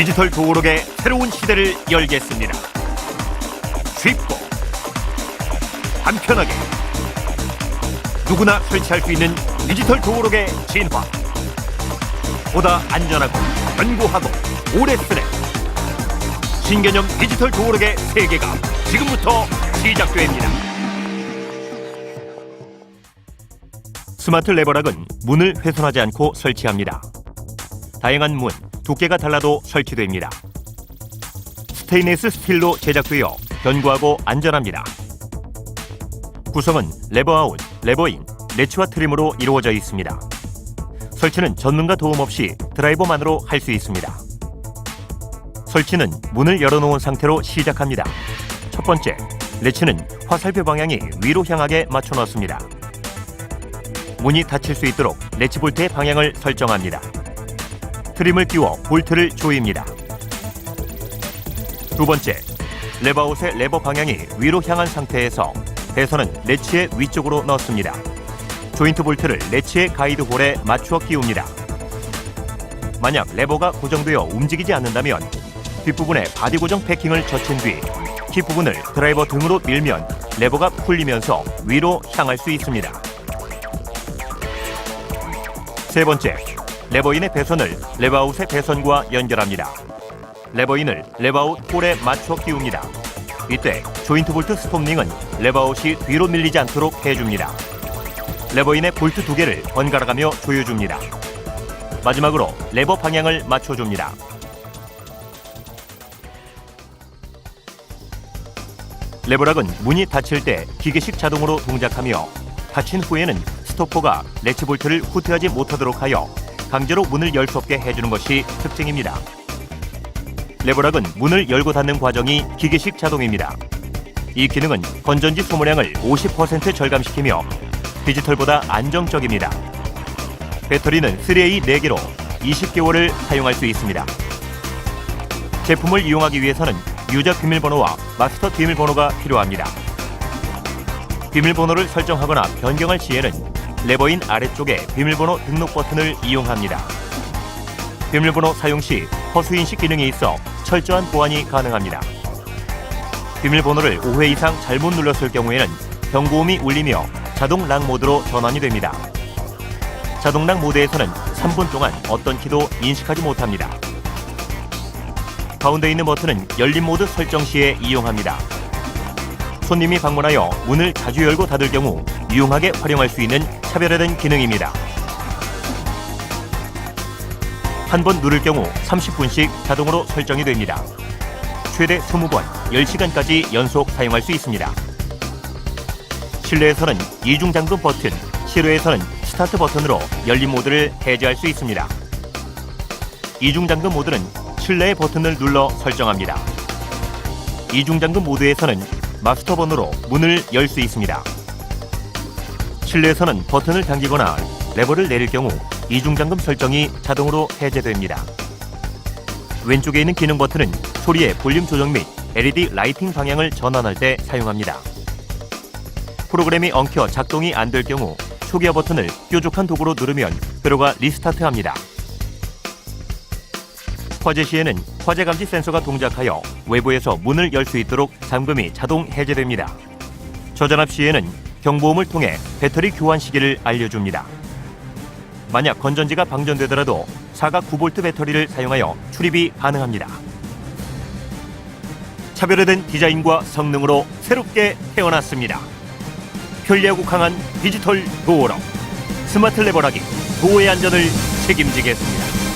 디지털 도어록의 새로운 시대를 열겠습니다. 쉽고 간편하게 누구나 설치할 수 있는 디지털 도어록의 진화. 보다 안전하고 견고하고 오래 쓰는 신개념 디지털 도어록의 세계가 지금부터 시작됩니다. 스마트 레버락은 문을 훼손하지 않고 설치합니다. 다양한 문, 두께가 달라도 설치됩니다. 스테인리스 스틸로 제작되어 견고하고 안전합니다. 구성은 레버아웃, 레버인, 레치와 트림으로 이루어져 있습니다. 설치는 전문가 도움 없이 드라이버만으로 할 수 있습니다. 설치는 문을 열어놓은 상태로 시작합니다. 첫 번째, 레치는 화살표 방향이 위로 향하게 맞춰 놓습니다. 문이 닫힐 수 있도록 레치 볼트의 방향을 설정합니다. 트림을 띄워 볼트를 조입니다. 두 번째, 레버아웃의 레버 방향이 위로 향한 상태에서 배선은 레치의 위쪽으로 넣습니다. 조인트 볼트를 레치의 가이드 홀에 맞추어 끼웁니다. 만약 레버가 고정되어 움직이지 않는다면 뒷부분에 바디 고정 패킹을 젖힌 뒤 키 부분을 드라이버 등으로 밀면 레버가 풀리면서 위로 향할 수 있습니다. 세 번째, 레버인의 배선을 레버아웃의 배선과 연결합니다. 레버인을 레버아웃 홀에 맞춰 끼웁니다. 이때 조인트 볼트 스톱링은 레버아웃이 뒤로 밀리지 않도록 해줍니다. 레버인의 볼트 두 개를 번갈아가며 조여줍니다. 마지막으로 레버 방향을 맞춰줍니다. 레버락은 문이 닫힐 때 기계식 자동으로 동작하며 닫힌 후에는 스토퍼가 레치 볼트를 후퇴하지 못하도록 하여 강제로 문을 열 수 없게 해주는 것이 특징입니다. 레버락은 문을 열고 닫는 과정이 기계식 자동입니다. 이 기능은 건전지 소모량을 50% 절감시키며 디지털보다 안정적입니다. 배터리는 3A 4개로 20개월을 사용할 수 있습니다. 제품을 이용하기 위해서는 유저 비밀번호와 마스터 비밀번호가 필요합니다. 비밀번호를 설정하거나 변경할 시에는 레버인 아래쪽에 비밀번호 등록 버튼을 이용합니다. 비밀번호 사용 시 허수인식 기능이 있어 철저한 보안이 가능합니다. 비밀번호를 5회 이상 잘못 눌렀을 경우에는 경고음이 울리며 자동 락 모드로 전환이 됩니다. 자동 락 모드에서는 3분 동안 어떤 키도 인식하지 못합니다. 가운데 있는 버튼은 열림 모드 설정 시에 이용합니다. 손님이 방문하여 문을 자주 열고 닫을 경우 유용하게 활용할 수 있는 차별화된 기능입니다. 한 번 누를 경우 30분씩 자동으로 설정이 됩니다. 최대 20번, 10시간까지 연속 사용할 수 있습니다. 실내에서는 이중 잠금 버튼, 실외에서는 스타트 버튼으로 열림 모드를 해제할 수 있습니다. 이중 잠금 모드는 실내의 버튼을 눌러 설정합니다. 이중 잠금 모드에서는 마스터 번호로 문을 열 수 있습니다. 실내에서는 버튼을 당기거나 레버를 내릴 경우 이중 잠금 설정이 자동으로 해제됩니다. 왼쪽에 있는 기능 버튼은 소리의 볼륨 조정 및 LED 라이팅 방향을 전환할 때 사용합니다. 프로그램이 엉켜 작동이 안 될 경우 초기화 버튼을 뾰족한 도구로 누르면 회로가 리스타트합니다. 화재 시에는 화재 감지 센서가 동작하여 외부에서 문을 열 수 있도록 잠금이 자동 해제됩니다. 저전압 시에는 경보음을 통해 배터리 교환 시기를 알려줍니다. 만약 건전지가 방전되더라도 사각 9V 배터리를 사용하여 출입이 가능합니다. 차별화된 디자인과 성능으로 새롭게 태어났습니다. 편리하고 강한 디지털 도어로 스마트 레버락이 도어의 안전을 책임지겠습니다.